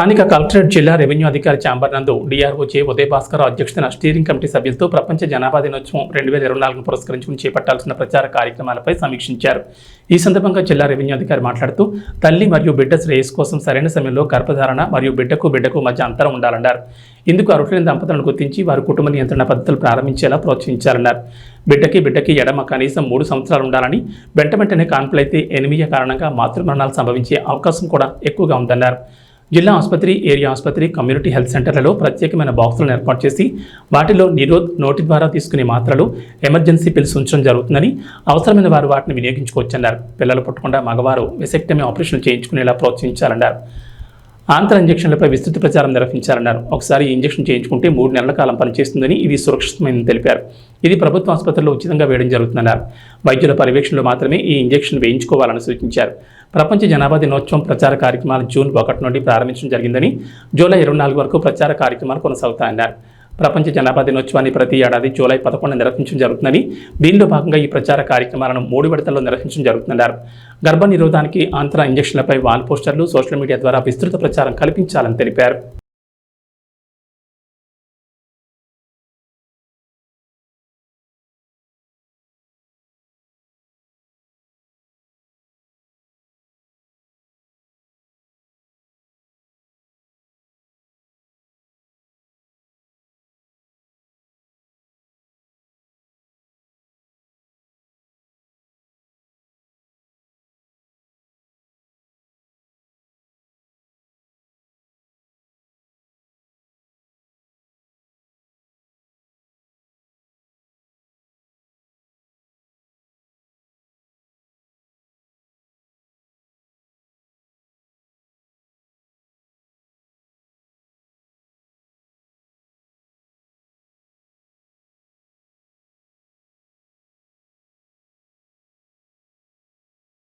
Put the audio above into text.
స్థానిక కలెక్టరేట్ జిల్లా రెవెన్యూ అధికారి ఛాంబర్ నందు డిఆర్ఓ జే ఉదయ భాస్కర్ అధ్యక్షతన స్టీరింగ్ కమిటీ సభ్యులతో ప్రపంచ జనాభా దినోత్సవం రెండు వేల ఇరవై నాలుగును పురస్కరించుకుని చేపట్టాల్సిన ప్రచార కార్యక్రమాలపై సమీక్షించారు. ఈ సందర్భంగా జిల్లా రెవెన్యూ అధికారి మాట్లాడుతూ తల్లి మరియు బిడ్డ శ్రేయస్ కోసం సరైన సమయంలో గర్భధారణ మరియు బిడ్డకు బిడ్డకు మధ్య అంతరం ఉండాలన్నారు. ఇందుకు అర్హులైన దంపతులను గుర్తించి వారి కుటుంబ నియంత్రణ పద్ధతులు ప్రారంభించేలా ప్రోత్సహించాలన్నారు. బిడ్డకి బిడ్డకి ఎడమ కనీసం మూడు సంవత్సరాలు ఉండాలని వెంట వెంటనే కాన్పులైతే ఎనిమియ కారణంగా మాతృమరణాలు సంభవించే అవకాశం కూడా ఎక్కువగా ఉందన్నారు. జిల్లా ఆసుపత్రి ఏరియా ఆసుపత్రి కమ్యూనిటీ హెల్త్ సెంటర్లలో ప్రత్యేకమైన బాక్సులను ఏర్పాటు చేసి వాటిలో నిరోధ్ నోటి ద్వారా తీసుకునే మాత్రలు ఎమర్జెన్సీ పిల్స్ ఉంచడం జరుగుతుందని అవసరమైన వారు వాటిని వినియోగించుకోవచ్చన్నారు. పిల్లలు పుట్టకుండా మగవారు వెసెక్టమీ ఆపరేషన్ చేయించుకునేలా ప్రోత్సహించాలన్నారు. ఆంతర ఇంజక్షన్లపై విస్తృత ప్రచారం నిర్వహించాలన్నారు. ఒకసారి ఈ ఇంజక్షన్ చేయించుకుంటే మూడు నెలల కాలం పనిచేస్తుందని ఇది సురక్షితమైనని తెలిపారు. ఇది ప్రభుత్వ ఆసుపత్రుల్లో ఉచితంగా వేయడం జరుగుతుందన్నారు. వైద్యుల పర్యవేక్షణలో మాత్రమే ఈ ఇంజక్షన్ వేయించుకోవాలని సూచించారు. ప్రపంచ జనాభా దినోత్సవం ప్రచార కార్యక్రమాలు జూన్ ఒకటి నుండి ప్రారంభించడం జరిగిందని జూలై ఇరవై నాలుగు వరకు ప్రచార కార్యక్రమాలు కొనసాగుతాయన్నారు. ప్రపంచ జనాభా దినోత్సవాన్ని ప్రతి ఏడాది జూలై పదకొండు నిర్వహించడం జరుగుతుందని దీనిలో భాగంగా ఈ ప్రచార కార్యక్రమాలను మూడు విడతల్లో నిర్వహించడం జరుగుతుందన్నారు. గర్భ నిరోధానికి ఆంతర ఇంజక్షన్లపై వాల్ పోస్టర్లు సోషల్ మీడియా ద్వారా విస్తృత ప్రచారం కల్పించాలని తెలిపారు.